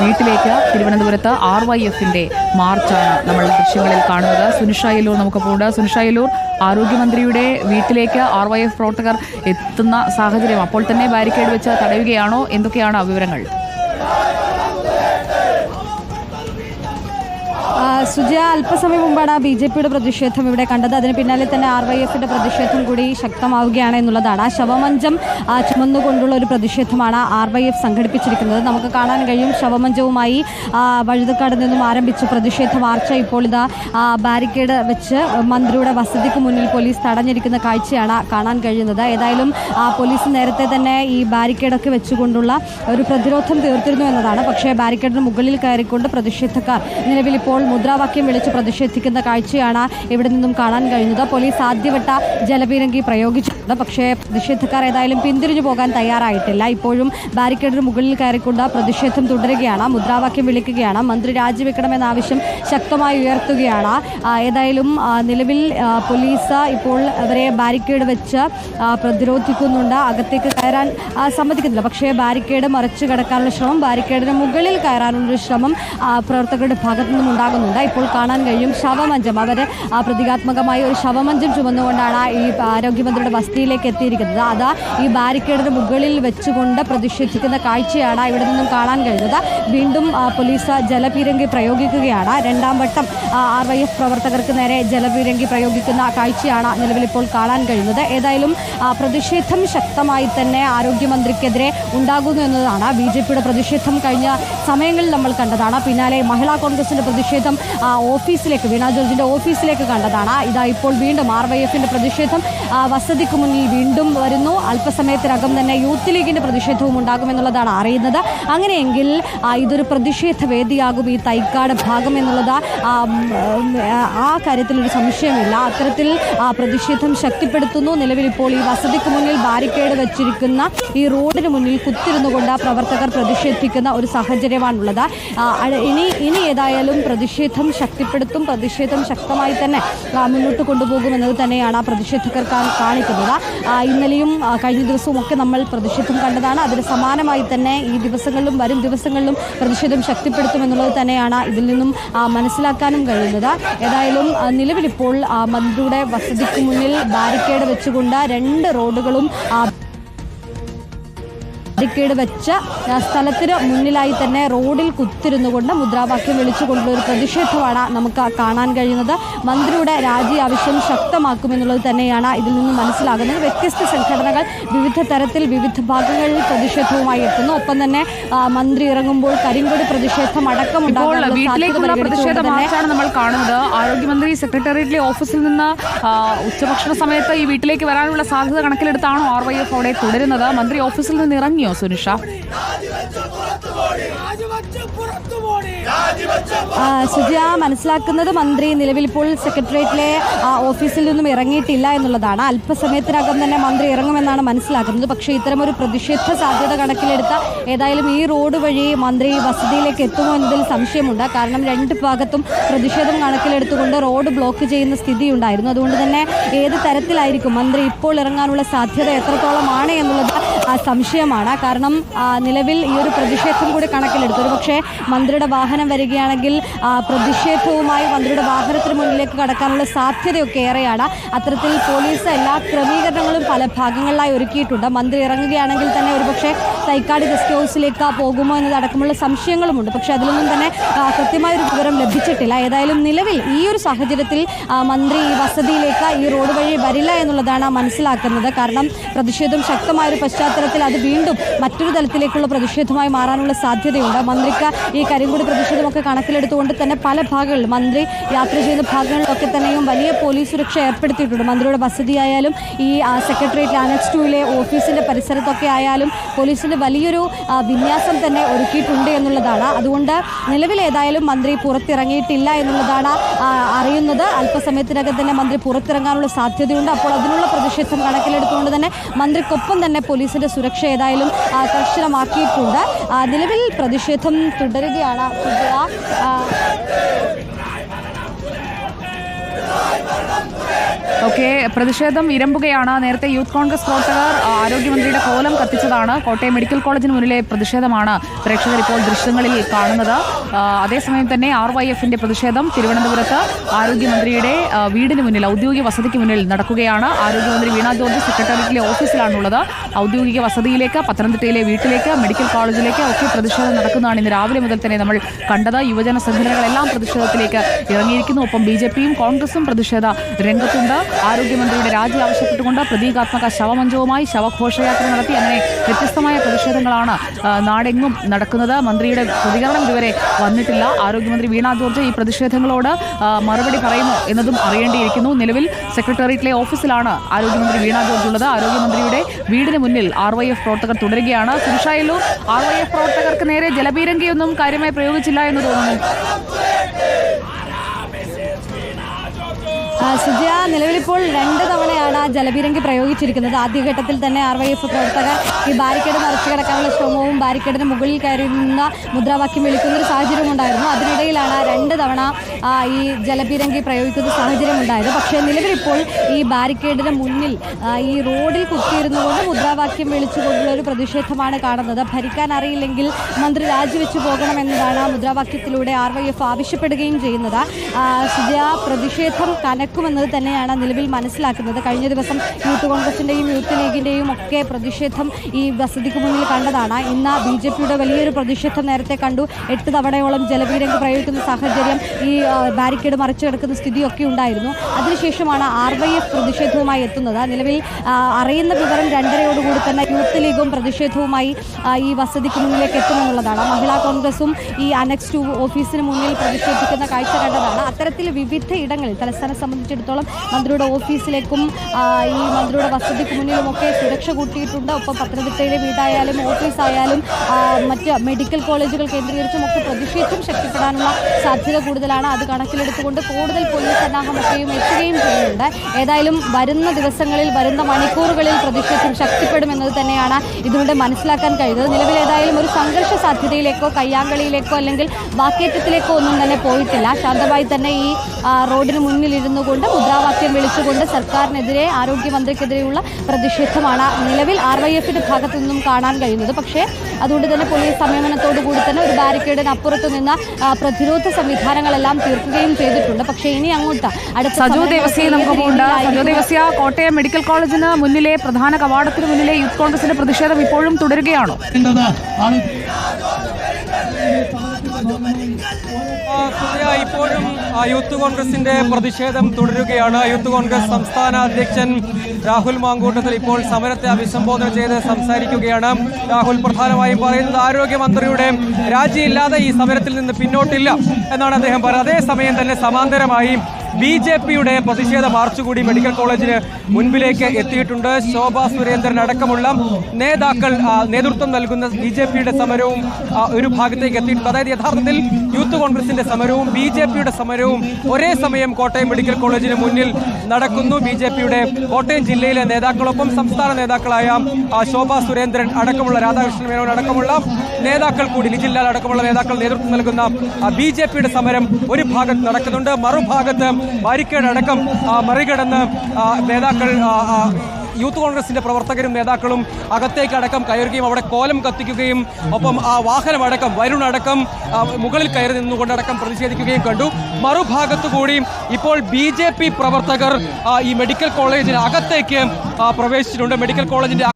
വീട്ടിലേക്ക് തിരുവനന്തപുരത്ത് R Y എഫിന്റെ മാർച്ചാണ് നമ്മൾ ദൃശ്യങ്ങളിൽ കാണുന്നത്. സുനിഷായലൂർ നമുക്കൊപ്പമുണ്ട് സുനിഷായലൂർ ആരോഗ്യമന്ത്രിയുടെ വീട്ടിലേക്ക് ആർ വൈ എഫ് പ്രവർത്തകർ എത്തുന്ന സാഹചര്യം അപ്പോൾ തന്നെ ബാരിക്കേഡ് വെച്ച് തടയുകയാണോ? എന്തൊക്കെയാണ് വിവരങ്ങൾ? സുജയ അല്പസമയം മുമ്പാണ് ബി ജെ പിയുടെ പ്രതിഷേധം ഇവിടെ കണ്ടത്. അതിന് പിന്നാലെ തന്നെ ആർ വൈ എഫിന്റെ പ്രതിഷേധം കൂടി ശക്തമാവുകയാണ് എന്നുള്ളതാണ്. ആ ശവമഞ്ചം ചുമന്നുകൊണ്ടുള്ള ഒരു പ്രതിഷേധമാണ് ആർ വൈ എഫ് സംഘടിപ്പിച്ചിരിക്കുന്നത്. നമുക്ക് കാണാൻ കഴിയും ശവമഞ്ചവുമായി വഴുതക്കാട് നിന്നും ആരംഭിച്ച പ്രതിഷേധ മാർച്ച. ഇപ്പോൾ ഇതാ ബാരിക്കേഡ് വെച്ച് മന്ത്രിയുടെ വസതിക്ക് മുന്നിൽ പോലീസ് തടഞ്ഞിരിക്കുന്ന കാഴ്ചയാണ് കാണാൻ കഴിയുന്നത്. ഏതായാലും പോലീസ് നേരത്തെ തന്നെ ഈ ബാരിക്കേഡൊക്കെ വെച്ചുകൊണ്ടുള്ള ഒരു പ്രതിരോധം തീർത്തിരുന്നു എന്നതാണ്. പക്ഷേ ബാരിക്കേഡിന് മുകളിൽ കയറിക്കൊണ്ട് പ്രതിഷേധക്കാർ നിലവിൽ ഇപ്പോൾ മുദ്രാവാക്യം വിളിച്ച് പ്രതിഷേധിക്കുന്ന കാഴ്ചയാണ് ഇവിടെ നിന്നും കാണാൻ കഴിയുന്നത്. പോലീസ് ആദ്യവട്ട ജലപീരങ്കി പ്രയോഗിച്ചിട്ടുണ്ട്. പക്ഷേ പ്രതിഷേധക്കാർ ഏതായാലും പിന്തിരിഞ്ഞു പോകാൻ തയ്യാറായിട്ടില്ല. ഇപ്പോഴും ബാരിക്കേഡിന് മുകളിൽ കയറിക്കൊണ്ട് പ്രതിഷേധം തുടരുകയാണ്. മുദ്രാവാക്യം വിളിക്കുകയാണ്. മന്ത്രി രാജിവെക്കണമെന്ന ആവശ്യം ശക്തമായി ഉയർത്തുകയാണ്. ഏതായാലും നിലവിൽ പോലീസ് ഇപ്പോൾ അവരെ ബാരിക്കേഡ് വെച്ച് പ്രതിരോധിക്കുന്നുണ്ട്. അകത്തേക്ക് കയറാൻ സമ്മതിക്കുന്നില്ല. പക്ഷേ ബാരിക്കേഡ് മറിച്ച് കിടക്കാനുള്ള ശ്രമം ബാരിക്കേഡിന് മുകളിൽ കയറാനുള്ള ശ്രമം പ്രവർത്തകരുടെ ഭാഗത്തു നിന്നും ഉണ്ടാകുന്നുണ്ട്. ഇപ്പോൾ കാണാൻ കഴിയും ശവമഞ്ചം. അവർ പ്രതീകാത്മകമായ ഒരു ശവമഞ്ചം ചുമന്നുകൊണ്ടാണ് ഈ ആരോഗ്യമന്ത്രിയുടെ വസതിയിലേക്ക് എത്തിയിരിക്കുന്നത്. അതാ ഈ ബാരിക്കേഡിന് മുകളിൽ വെച്ചുകൊണ്ട് പ്രതിഷേധിക്കുന്ന കാഴ്ചയാണ് ഇവിടെ നിന്നും കാണാൻ കഴിയുന്നത്. വീണ്ടും പോലീസ് ജലപീരങ്കി പ്രയോഗിക്കുകയാണ്. രണ്ടാം വട്ടം ആർ വൈ എഫ് പ്രവർത്തകർക്ക് നേരെ ജലപീരങ്കി പ്രയോഗിക്കുന്ന കാഴ്ചയാണ് നിലവിൽ ഇപ്പോൾ കാണാൻ കഴിയുന്നത്. ഏതായാലും പ്രതിഷേധം ശക്തമായി തന്നെ ആരോഗ്യമന്ത്രിക്കെതിരെ ഉണ്ടാകുന്നു എന്നതാണ്. ബി ജെ പിയുടെ പ്രതിഷേധം കഴിഞ്ഞ സമയങ്ങളിൽ നമ്മൾ കണ്ടതാണ്. പിന്നാലെ മഹിളാ കോൺഗ്രസിന്റെ പ്രതിഷേധം ആ, ഓഫീസിലേക്ക് വീണ ജോർജിന്റെ ഓഫീസിലേക്ക് കണ്ടതാണ്. ഇതാ ഇപ്പോൾ വീണ്ടും ആർ വൈ എഫിന്റെ പ്രതിഷേധം. വസതിക്ക് മുന്നിൽ വീണ്ടും വരുന്നു. അല്പസമയത്തിനകം തന്നെ യൂത്ത് ലീഗിന്റെ പ്രതിഷേധവും ഉണ്ടാകുമെന്നുള്ളതാണ് അറിയുന്നത്. അങ്ങനെയെങ്കിൽ ഇതൊരു പ്രതിഷേധ വേദിയാകും ഈ തൈക്കാട് ഭാഗം എന്നുള്ളത്. ആ, കാര്യത്തിലൊരു സംശയമില്ല അത്തരത്തിൽ പ്രതിഷേധം ശക്തിപ്പെടുത്തുന്നു. നിലവിൽ ഇപ്പോൾ ഈ വസതിക്ക് മുന്നിൽ ബാരിക്കേഡ് വെച്ചിരിക്കുന്ന ഈ റോഡിന് മുന്നിൽ കുത്തിരുന്നു കൊണ്ട് പ്രവർത്തകർ പ്രതിഷേധിക്കുന്ന ഒരു സാഹചര്യമാണുള്ളത്. ഇനി ഇനി ഏതായാലും പ്രതിഷേധം ശക്തിപ്പെടുത്തും. പ്രതിഷേധം ശക്തമായി തന്നെ മുന്നോട്ട് കൊണ്ടുപോകുമെന്നത് തന്നെയാണ് ആ പ്രതിഷേധക്കാർ കാ- കാണിക്കുന്നത്. ഇന്നലെയും കഴിഞ്ഞ ദിവസവും ഒക്കെ നമ്മൾ പ്രതിഷേധം കണ്ടതാണ്. അതിന് സമാനമായി തന്നെ ഈ ദിവസങ്ങളിലും വരും ദിവസങ്ങളിലും പ്രതിഷേധം ശക്തിപ്പെടുത്തുമെന്നുള്ളത് തന്നെയാണ് ഇതിൽ നിന്നും മനസ്സിലാക്കാനും കഴിയുന്നത്. ഏതായാലും നിലവിലിപ്പോൾ മന്ത്രിയുടെ വസതിക്ക് മുന്നിൽ ബാരിക്കേഡ് വെച്ചുകൊണ്ട് രണ്ട് റോഡുകളും ബാരിക്കേഡ് വെച്ച സ്ഥലത്തിന് മുന്നിലായി തന്നെ റോഡിൽ കുത്തിരുന്നുകൊണ്ട് മുദ്രാവാക്യം വിളിച്ചുകൊണ്ടുള്ള ഒരു പ്രതിഷേധമാണ് നമുക്ക് കാണാൻ കഴിയുന്നത്. മന്ത്രിയുടെ രാജി ആവശ്യം ശക്തമാക്കുമെന്നുള്ളത് തന്നെയാണ് ഇതിൽ നിന്ന് മനസ്സിലാകുന്നത്. വ്യത്യസ്ത സംഘടനകൾ വിവിധ തരത്തിൽ വിവിധ ഭാഗങ്ങളിൽ പ്രതിഷേധവുമായി എത്തുന്നു. ഒപ്പം തന്നെ മന്ത്രി ഇറങ്ങുമ്പോൾ കരിങ്കൊടി പ്രതിഷേധം അടക്കം അടക്കമുണ്ടാകാനുള്ള വീട്ടിലേക്കുള്ള പ്രതിഷേധ പരിഗണിച്ചുകൊണ്ട് തന്നെ മാർച്ചാണ് നമ്മൾ കാണുന്നത്. ആരോഗ്യമന്ത്രി സെക്രട്ടേറിയറ്റിലെ ഓഫീസിൽ നിന്ന് ഉച്ചഭക്ഷണ സമയത്ത് ഈ വീട്ടിലേക്ക് വരാനുള്ള സാധ്യത കണക്കിലെടുത്താണോ ആർ വൈ എഫ് അവിടെ തുടരുന്നത്? മന്ത്രി ഓഫീസിൽ നിന്ന് ഇറങ്ങിയോ സുനിഷ. ആ, സുജയ മനസ്സിലാക്കുന്നത് മന്ത്രി നിലവിൽ ഇപ്പോൾ സെക്രട്ടേറിയറ്റിലെ ആ, ഓഫീസിൽ നിന്നും ഇറങ്ങിയിട്ടില്ല എന്നുള്ളതാണ്. അല്പസമയത്തിനകം തന്നെ മന്ത്രി ഇറങ്ങുമെന്നാണ് മനസ്സിലാക്കുന്നത്. പക്ഷേ ഇത്തരം ഒരു പ്രതിഷേധ സാധ്യത കണക്കിലെടുത്ത ഏതായാലും ഈ റോഡ് വഴി മന്ത്രി വസതിയിലേക്ക് എത്തുമോ എന്നതിൽ സംശയമുണ്ട്. കാരണം രണ്ട് ഭാഗത്തും പ്രതിഷേധം കണക്കിലെടുത്തുകൊണ്ട് റോഡ് ബ്ലോക്ക് ചെയ്യുന്ന സ്ഥിതിയുണ്ടായിരുന്നു. അതുകൊണ്ട് തന്നെ ഏത് തരത്തിലായിരിക്കും മന്ത്രി ഇപ്പോൾ ഇറങ്ങാനുള്ള സാധ്യത എത്രത്തോളമാണ് എന്നുള്ളത് സംശയമാണ്. കാരണം നിലവിൽ ഈ ഒരു പ്രതിഷേധം കൂടി കണക്കിലെടുത്തു. ഒരു പക്ഷേ മന്ത്രിയുടെ വാഹനം വരികയാണെങ്കിൽ പ്രതിഷേധവുമായി മന്ത്രിയുടെ വാഹനത്തിന് മുന്നിലേക്ക് കടക്കാനുള്ള സാധ്യതയൊക്കെ ഏറെയാണ്. അത്തരത്തിൽ പോലീസ് എല്ലാ ക്രമീകരണങ്ങളും പല ഭാഗങ്ങളിലായി ഒരുക്കിയിട്ടുണ്ട്. മന്ത്രി ഇറങ്ങുകയാണെങ്കിൽ തന്നെ ഒരുപക്ഷെ തൈക്കാട് ഗസ്റ്റ് ഹൗസിലേക്ക് പോകുമോ എന്നതടക്കമുള്ള സംശയങ്ങളുമുണ്ട്. പക്ഷെ അതിലൊന്നും തന്നെ കൃത്യമായ ഒരു വിവരം ലഭിച്ചിട്ടില്ല. ഏതായാലും നിലവിൽ ഈ ഒരു സാഹചര്യത്തിൽ മന്ത്രി ഈ വസതിയിലേക്ക് ഈ റോഡ് വഴി വരില്ല എന്നുള്ളതാണ് മനസ്സിലാക്കുന്നത്. കാരണം പ്രതിഷേധം ശക്തമായ ഒരു ശക്തമായൊരു പശ്ചാത്തലത്തിൽ അത് വീണ്ടും മറ്റൊരു തലത്തിലേക്കുള്ള പ്രതിഷേധമായി മാറാനുള്ള സാധ്യതയുണ്ട്. മന്ത്രിക്ക് ഈ കരിങ്കുടി പ്രതിഷേധമൊക്കെ കണക്കിലെടുത്തുകൊണ്ട് തന്നെ പല ഭാഗങ്ങളിൽ മന്ത്രി യാത്ര ചെയ്യുന്ന ഭാഗങ്ങളിലൊക്കെ തന്നെയും വലിയ പോലീസ് സുരക്ഷ ഏർപ്പെടുത്തിയിട്ടുണ്ട്. മന്ത്രിയുടെ വസതിയായാലും ഈ സെക്രട്ടേറിയറ്റ് ആനക്സ് ടൂവിലെ ഓഫീസിന്റെ പരിസരത്തൊക്കെ ആയാലും പോലീസിന്റെ വലിയൊരു വിന്യാസം തന്നെ ഒരുക്കിയിട്ടുണ്ട് എന്നുള്ളതാണ്. അതുകൊണ്ട് നിലവിൽ ഏതായാലും മന്ത്രി പുറത്തിറങ്ങിയിട്ടില്ല എന്നുള്ളതാണ് അറിയുന്നത്. അല്പസമയത്തിനകം തന്നെ മന്ത്രി പുറത്തിറങ്ങാനുള്ള സാധ്യതയുണ്ട്. അപ്പോൾ അതിനുള്ള പ്രതിഷേധം കണക്കിലെടുത്തുകൊണ്ട് തന്നെ മന്ത്രിക്കൊപ്പം തന്നെ പോലീസിന്റെ സുരക്ഷ ഏതായാലും കർശനമാക്കിയിട്ടുണ്ട്. നിലവിൽ പ്രതിഷേധം തുടരുകയാണ്. ഓക്കെ പ്രതിഷേധം ഇരമ്പുകയാണ്. നേരത്തെ യൂത്ത് കോൺഗ്രസ് പ്രവർത്തകർ ആരോഗ്യമന്ത്രിയുടെ കോലം കത്തിച്ചതാണ്. കോട്ടയം മെഡിക്കൽ കോളേജിന് മുന്നിലെ പ്രതിഷേധമാണ് പ്രേക്ഷകർ ഇപ്പോൾ ദൃശ്യങ്ങളിൽ കാണുന്നത്. അതേസമയം തന്നെ ആർ വൈ എഫിന്റെ പ്രതിഷേധം തിരുവനന്തപുരത്ത് ആരോഗ്യമന്ത്രിയുടെ വീടിന് മുന്നിൽ ഔദ്യോഗിക വസതിക്ക് മുന്നിൽ നടക്കുകയാണ്. ആരോഗ്യമന്ത്രി വീണ ജോർജ് സെക്രട്ടേറിയറ്റിലെ ഓഫീസിലാണുള്ളത്. ഔദ്യോഗിക വസതിയിലേക്ക് പത്തനംതിട്ടയിലെ വീട്ടിലേക്ക് മെഡിക്കൽ കോളേജിലേക്ക് ഒക്കെ പ്രതിഷേധം നടക്കുന്നതാണ് ഇന്ന് രാവിലെ മുതൽ തന്നെ നമ്മൾ കണ്ടത്. യുവജന സംഘടനകളെല്ലാം പ്രതിഷേധത്തിലേക്ക് ഇറങ്ങിയിരിക്കുന്നു. ഒപ്പം ബി ജെ പിയും കോൺഗ്രസും പ്രതിഷേധ രംഗത്തുണ്ട്. ആരോഗ്യമന്ത്രിയുടെ രാജി ആവശ്യപ്പെട്ടുകൊണ്ട് പ്രതീകാത്മക ശവമഞ്ചവുമായി ശവഘോഷയാത്ര നടത്തി. അങ്ങനെ വ്യത്യസ്തമായ പ്രതിഷേധങ്ങളാണ് നാടെങ്ങും നടക്കുന്നത്. മന്ത്രിയുടെ പ്രതികരണം ഇതുവരെ വന്നിട്ടില്ല. ആരോഗ്യമന്ത്രി വീണ ജോർജ് ഈ പ്രതിഷേധങ്ങളോട് മറുപടി പറയുമോ എന്നതും അറിയേണ്ടിയിരിക്കുന്നു. നിലവിൽ സെക്രട്ടേറിയറ്റിലെ ഓഫീസിലാണ് ആരോഗ്യമന്ത്രി വീണ ജോർജ് ഉള്ളത്. ആരോഗ്യമന്ത്രിയുടെ വീടിന് മുന്നിൽ ആർ വൈ എഫ് പ്രവർത്തകർ തുടരുകയാണ്. സുരക്ഷായല്ലൂർ ആർ വൈ എഫ് പ്രവർത്തകർക്ക് നേരെ ജലപീരങ്കിയൊന്നും കാര്യമായി പ്രയോഗിച്ചില്ല എന്ന് തോന്നുന്നു. സുജയ നിലവിലിപ്പോൾ രണ്ട് തവണയാണ് ആ ജലപീരങ്കി പ്രയോഗിച്ചിരിക്കുന്നത്. ആദ്യഘട്ടത്തിൽ തന്നെ ആർ വൈ എഫ് പ്രവർത്തകർ ഈ ബാരിക്കേഡ് മറിച്ചു കിടക്കാനുള്ള ശ്രമവും ബാരിക്കേഡിന് മുകളിൽ കയറി നിന്ന മുദ്രാവാക്യം വിളിക്കുന്ന ഒരു സാഹചര്യം ഉണ്ടായിരുന്നു. അതിനിടയിലാണ് രണ്ട് തവണ ഈ ജലപീരങ്കി പ്രയോഗിക്കുന്ന സാഹചര്യം ഉണ്ടായത് പക്ഷേ നിലവിലിപ്പോൾ ഈ ബാരിക്കേഡിന് മുന്നിൽ ഈ റോഡിൽ കുത്തിയിരുന്നുകൊണ്ട് മുദ്രാവാക്യം വിളിച്ചുകൊണ്ടുള്ള ഒരു പ്രതിഷേധമാണ് കാണുന്നത്. ഭരിക്കാൻ അറിയില്ലെങ്കിൽ മന്ത്രി രാജിവെച്ചു പോകണമെന്നതാണ് മുദ്രാവാക്യത്തിലൂടെ ആർ വൈ എഫ് ആവശ്യപ്പെടുകയും ചെയ്യുന്നത്. സുജയ പ്രതിഷേധം കനക്കുമെന്നത് തന്നെയാണ് നിലവിൽ മനസ്സിലാക്കുന്നത്. കഴിഞ്ഞ ദിവസം യൂത്ത് കോൺഗ്രസിന്റെയും യൂത്ത് ലീഗിന്റെയും ഒക്കെ പ്രതിഷേധം ഈ വസതിക്ക് മുന്നിൽ കണ്ടതാണ്. ഇന്ന് ബി ജെ പിയുടെ വലിയൊരു പ്രതിഷേധം നേരത്തെ കണ്ടു. എട്ട് തവണയോളം ജലപീരങ്ക് പ്രയോഗിക്കുന്ന സാഹചര്യം ഈ ബാരിക്കേഡ് മറിച്ചു കിടക്കുന്ന സ്ഥിതിയൊക്കെ ഉണ്ടായിരുന്നു. അതിനുശേഷമാണ് ആർ വൈ എഫ് പ്രതിഷേധവുമായി എത്തുന്നത്. നിലവിൽ അറിയുന്ന വിവരം രണ്ടരയോടുകൂടി തന്നെ യൂത്ത് ലീഗും പ്രതിഷേധവുമായി ഈ വസതിക്ക് മുന്നിലേക്ക് എത്തുമെന്നുള്ളതാണ്. മഹിളാ കോൺഗ്രസും ഈ അനക്സ് ടു ഓഫീസിന് മുന്നിൽ പ്രതിഷേധിക്കുന്ന കാഴ്ച കണ്ടതാണ്. അത്തരത്തിൽ വിവിധ ഇടങ്ങളിൽ തലസ്ഥാനം സംബന്ധിച്ചിടത്തോളം മന്ത്രിയുടെ ഓഫീസിലേക്കും ഈ മന്ത്രിയുടെ വസതിക്ക് മുന്നിലുമൊക്കെ സുരക്ഷ കൂട്ടിയിട്ടുണ്ട്. ഒപ്പം പത്തനംതിട്ടയിലെ വീടായാലും ഓഫീസായാലും ആയാലും മറ്റ് മെഡിക്കൽ കോളേജുകൾ കേന്ദ്രീകരിച്ചും ഒക്കെ പ്രതിഷേധം ശക്തിപ്പെടാനുള്ള സാധ്യത കൂടുതലാണ്. അത് കണക്കിലെടുത്തുകൊണ്ട് കൂടുതൽ പോലീസ് സന്നാഹമൊക്കെയും എത്തുകയും ചെയ്യുന്നുണ്ട്. ഏതായാലും വരുന്ന ദിവസങ്ങളിൽ വരുന്ന മണിക്കൂറുകളിൽ പ്രതിഷേധം ശക്തിപ്പെടുമെന്നത് തന്നെയാണ് ഇതിലൂടെ മനസ്സിലാക്കാൻ കഴിയുന്നത്. നിലവിൽ ഏതായാലും ഒരു സംഘർഷ സാധ്യതയിലേക്കോ കയ്യാങ്കളിയിലേക്കോ അല്ലെങ്കിൽ വാക്കേറ്റത്തിലേക്കോ ഒന്നും തന്നെ പോയിട്ടില്ല. ശാന്തമായി തന്നെ ഈ റോഡിന് മുന്നിൽ ഇരുന്നു കൊണ്ട് മുദ്രാവാക്യം വിളിച്ചുകൊണ്ട് സർക്കാരിനെതിരെ ആരോഗ്യമന്ത്രിക്കെതിരെയുള്ള പ്രതിഷേധമാണ് നിലവിൽ ആർ വൈ എഫിന്റെ ഭാഗത്തു നിന്നും കാണാൻ കഴിയുന്നത്. പക്ഷേ അതുകൊണ്ട് തന്നെ പോലീസ് സംയമനത്തോടു കൂടി തന്നെ ഒരു ബാരിക്കേഡിന് അപ്പുറത്തു നിന്ന് പ്രതിരോധ സംവിധാനങ്ങളെല്ലാം തീർക്കുകയും ചെയ്തിട്ടുണ്ട്. പക്ഷേ ഇനി അങ്ങോട്ട് അടുത്ത സജു ദേവസ്യ നമുക്ക് സജു? ദേവസ്യ കോട്ടയം മെഡിക്കൽ കോളേജിന് മുന്നിലെ പ്രധാന കവാടത്തിന് മുന്നിലെ യൂത്ത് കോൺഗ്രസിന്റെ പ്രതിഷേധം ഇപ്പോഴും തുടരുകയാണോ? ഇപ്പോഴും യൂത്ത് കോൺഗ്രസിന്റെ പ്രതിഷേധം തുടരുകയാണ്. യൂത്ത് കോൺഗ്രസ് സംസ്ഥാന അധ്യക്ഷൻ രാഹുൽ മാങ്കൂട്ടത്തിൽ ഇപ്പോൾ സമരത്തെ അഭിസംബോധന ചെയ്ത് സംസാരിക്കുകയാണ്. രാഹുൽ പ്രധാനമായും പറയുന്നത് ആരോഗ്യമന്ത്രിയുടെ രാജിയില്ലാതെ ഈ സമരത്തിൽ നിന്ന് പിന്നോട്ടില്ല എന്നാണ് അദ്ദേഹം പറയുന്നത് അതേസമയം തന്നെ സമാന്തരമായി ബി ജെ പിയുടെ പ്രതിഷേധ മാർച്ച് കൂടി മെഡിക്കൽ കോളേജിന് മുൻപിലേക്ക് എത്തിയിട്ടുണ്ട്. ശോഭാ സുരേന്ദ്രൻ അടക്കമുള്ള നേതാക്കൾ നേതൃത്വം നൽകുന്ന ബി ജെ പിയുടെ സമരവും ഒരു ഭാഗത്തേക്ക് എത്തിയിട്ടുണ്ട്. അതായത് യഥാർത്ഥത്തിൽ യൂത്ത് കോൺഗ്രസിന്റെ സമരവും ബി ജെ പിയുടെ സമരവും ഒരേ സമയം കോട്ടയം മെഡിക്കൽ കോളേജിന് മുന്നിൽ നടക്കുന്നു. ബി ജെ പിയുടെ കോട്ടയം ജില്ലയിലെ നേതാക്കളൊപ്പം സംസ്ഥാന നേതാക്കളായ ശോഭാ സുരേന്ദ്രൻ അടക്കമുള്ള രാധാകൃഷ്ണൻ മേനോൻ അടക്കമുള്ള നേതാക്കൾ കൂടി ലിജില്ലാൽ അടക്കമുള്ള നേതാക്കൾ നേതൃത്വം നൽകുന്ന ബി ജെ പിയുടെ സമരം ഒരു ഭാഗത്ത് നടക്കുന്നുണ്ട്. മറുഭാഗത്ത് ബാരിക്കേഡ് അടക്കം മറികടന്ന് നേതാക്കൾ യൂത്ത് കോൺഗ്രസിന്റെ പ്രവർത്തകരും നേതാക്കളും അകത്തേക്ക് അടക്കം കയറുകയും അവിടെ കോലം കത്തിക്കുകയും ഒപ്പം ആ വാഹനം അടക്കം വരുൺ അടക്കം മുകളിൽ കയറി നിന്നുകൊണ്ടടക്കം പ്രതിഷേധിക്കുകയും കണ്ടു. മറുഭാഗത്തു കൂടി ഇപ്പോൾ ബി ജെ പി പ്രവർത്തകർ ഈ മെഡിക്കൽ കോളേജിന് അകത്തേക്ക് പ്രവേശിച്ചിട്ടുണ്ട്. മെഡിക്കൽ കോളേജിന്റെ